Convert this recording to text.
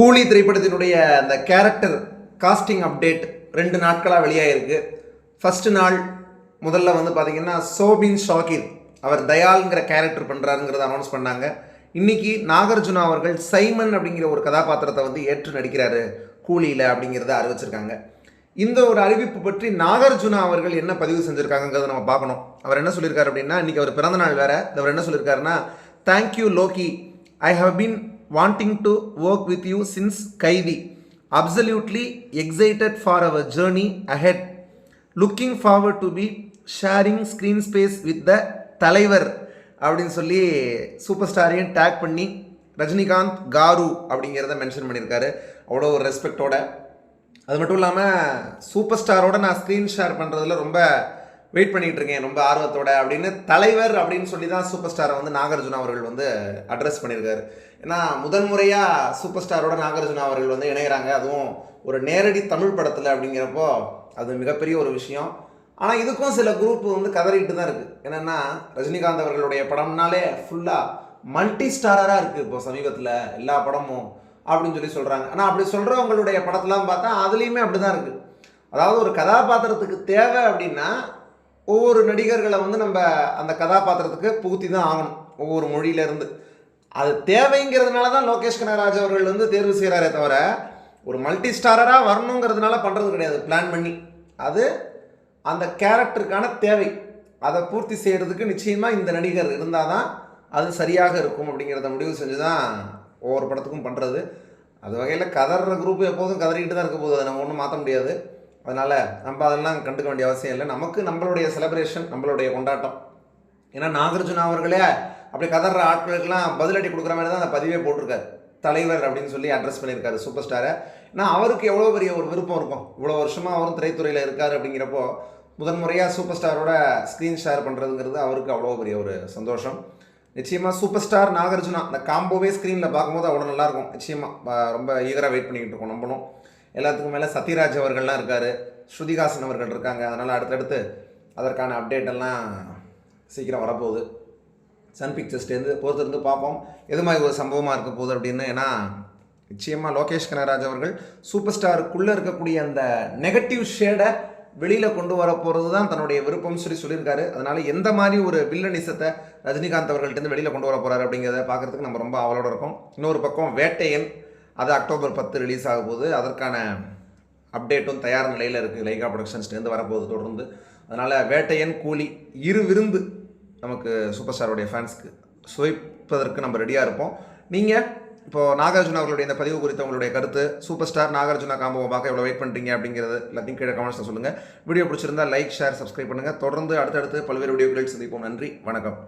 கூலி திரைப்படத்தினுடைய அந்த கேரக்டர் காஸ்டிங் அப்டேட் ரெண்டு நாட்களாக வெளியாகிருக்கு ஃபஸ்ட்டு நாள் முதல்ல வந்து பார்த்தீங்கன்னா சோபின் ஷாகிர் அவர் தயால்ங்கிற கேரக்டர் பண்ணுறாருங்கிறத அனௌன்ஸ் பண்ணாங்க. இன்றைக்கி நாகார்ஜுனா அவர்கள் சைமன் அப்படிங்கிற ஒரு கதாபாத்திரத்தை வந்து ஏற்று நடிக்கிறாரு கூலியில் அப்படிங்கிறத அறிவிச்சிருக்காங்க. இந்த ஒரு அறிவிப்பு பற்றி நாகார்ஜுனா அவர்கள் என்ன பதிவு செஞ்சுருக்காங்கிறத நம்ம பார்க்கணும். அவர் என்ன சொல்லியிருக்காரு அப்படின்னா இன்றைக்கி அவர் பிறந்தநாள் வேறு. அவர் என்ன சொல்லியிருக்காருன்னா thank you Loki I have been wanting to work with you since Kaivi. Absolutely excited for our journey ahead looking forward to be sharing screen space with the Thalaivar அப்படின்னு சொல்லி சூப்பர் ஸ்டாரையும் டேக் பண்ணி Rajinikanth car அப்படிங்கிறத mention பண்ணியிருக்காரு. அவ்வளோ ஒரு ரெஸ்பெக்டோட அது மட்டும் இல்லாமல் சூப்பர் ஸ்டாரோட நான் ஸ்க்ரீன் ஷேர் பண்ணுறதுல ரொம்ப வெயிட் பண்ணிகிட்டு இருக்கேன் ரொம்ப ஆர்வத்தோட அப்படின்னு தலைவர் அப்படின்னு சொல்லி தான் சூப்பர் ஸ்டாரை வந்து நாகார்ஜுனா அவர்கள் வந்து அட்ரஸ் பண்ணியிருக்காரு. ஏன்னா முதன் முறையாக சூப்பர் ஸ்டாரோட நாகார்ஜுனா அவர்கள் வந்து இணைகிறாங்க. அதுவும் ஒரு நேரடி தமிழ் படத்தில் அப்படிங்கிறப்போ அது மிகப்பெரிய ஒரு விஷயம். ஆனால் இதுக்கும் சில குரூப் வந்து கதறிட்டு தான் இருக்குது என்னென்னா ரஜினிகாந்த் அவர்களுடைய படம்னாலே ஃபுல்லாக மல்டி ஸ்டாரராக இருக்குது இப்போ சமீபத்தில் எல்லா படமும் அப்படின்னு சொல்லி சொல்கிறாங்க ஆனால் அப்படி சொல்கிறவங்களுடைய படத்தெலாம் பார்த்தா அதுலேயுமே அப்படி தான் இருக்குது அதாவது ஒரு கதாபாத்திரத்துக்கு தேவை அப்படின்னா ஒவ்வொரு நடிகர்களை வந்து நம்ம அந்த கதாபாத்திரத்துக்கு புகுத்தி தான் ஆகணும் ஒவ்வொரு மொழியிலேருந்து. அது தேவைங்கிறதுனால தான் லோகேஷ் கனகராஜ் அவர்கள் வந்து தேர்வு செய்கிறாரே தவிர ஒரு மல்டி ஸ்டாரராக வரணுங்கிறதுனால பண்ணுறது கிடையாது பிளான் பண்ணி. அது அந்த கேரக்டருக்கான தேவை. அதை பூர்த்தி செய்கிறதுக்கு நிச்சயமாக இந்த நடிகர் இருந்தால் தான் அது சரியாக இருக்கும் அப்படிங்கிறத முடிவு செஞ்சு தான் ஒவ்வொரு படத்துக்கும் பண்ணுறது அது வகையில் கதற குரூப் எப்போதும் கதறிக்கிட்டு தான் இருக்க போகுது அதை நம்ம ஒன்றும் மாற்ற முடியாது. அதனால் நம்ம அதெல்லாம் கண்டுக்க வேண்டிய அவசியம் இல்லை. நமக்கு நம்மளுடைய செலிப்ரேஷன் நம்மளுடைய கொண்டாட்டம். ஏன்னா நாகார்ஜுனா அவர்களே அப்படி கதற ஆட்களுக்கெல்லாம் பதிலடி கொடுக்குற மாதிரி தான் அந்த பதிவே போட்டிருக்காரு. தலைவர் அப்படின்னு சொல்லி அட்ரஸ் பண்ணியிருக்காரு சூப்பர் ஸ்டாரை ஏன்னா அவருக்கு எவ்வளோ பெரிய ஒரு விருப்பம் இருக்கும். இவ்வளோ வருஷமாக அவரும் திரைத்துறையில் இருக்கார் அப்படிங்கிறப்போ முதன்முறையாக சூப்பர் ஸ்டாரோட ஸ்க்ரீன் ஷேர் பண்ணுறதுங்கிறது அவருக்கு அவ்வளோ பெரிய ஒரு சந்தோஷம். நிச்சயமாக சூப்பர் ஸ்டார் நாகார்ஜுனா அந்த காம்போவே ஸ்க்ரீனில் பார்க்கும்போது அவ்வளோ நல்லாயிருக்கும் நிச்சயமாக ரொம்ப ஈகராக வெயிட் பண்ணிக்கிட்டு இருக்கோம் நம்பணும். எல்லாத்துக்கும் மேலே சத்யராஜ் அவர்கள்லாம் இருக்கார் ஸ்ருதிகாசன் அவர்கள் இருக்காங்க. அதனால் அடுத்தடுத்து அதற்கான அப்டேட் எல்லாம் சீக்கிரம் வரப்போகுது. சன் பிக்சர்ஸ்லேருந்து பொறுத்திருந்து பார்ப்போம். எது மாதிரி ஒரு சம்பவமாக இருக்க போகுது அப்படின்னு ஏன்னா நிச்சயமாக லோகேஷ் கனகராஜ் அவர்கள் சூப்பர் ஸ்டாருக்குள்ளே இருக்கக்கூடிய அந்த நெகட்டிவ் ஷேடை வெளியில் கொண்டு வர போகிறது தான் தன்னுடைய விருப்பம் சொல்லி சொல்லியிருக்காரு. அதனால் எந்த மாதிரி ஒரு வில்லனிசத்தை ரஜினிகாந்த் அவர்கள்ட்டேருந்து வெளியில் கொண்டு வர போகிறாரு அப்படிங்கிறத பார்க்குறதுக்கு நம்ம ரொம்ப அவளோட இருக்கோம். இன்னொரு பக்கம் வேட்டையன் அது அக்டோபர் பத்து ரிலீஸ் ஆக போகுது. அதற்கான அப்டேட்டும் தயார் நிலையில் இருக்குது லைகா ப்ரொடக்ஷன்ஸ்லேருந்து வரப்போகுது தொடர்ந்து. அதனால் வேட்டையன் கூலி இரு விருந்து நமக்கு சூப்பர் ஸ்டாருடைய ஃபேன்ஸ்க்கு சுவைப்பதற்கு நம்ம ரெடியாக இருப்போம். நீங்கள் இப்போது நாகார்ஜுனா அவர்களுடைய இந்த பதிவு குறித்த உங்களுடைய கருத்து சூப்பர் ஸ்டார் நாகார்ஜுனா காம்போவை பார்க்க எவ்வளோ வெயிட் பண்ணுறீங்க அப்படிங்கிறது எல்லாத்தையும் கீழே கமெண்ட்ஸில் சொல்லுங்கள் வீடியோ பிடிச்சிருந்தா லைக் ஷேர் சப்ஸ்கிரைப் பண்ணுங்கள் தொடர்ந்து அடுத்தடுத்து பல்வேறு வீடியோக்களில் சந்திப்போம். நன்றி. வணக்கம்.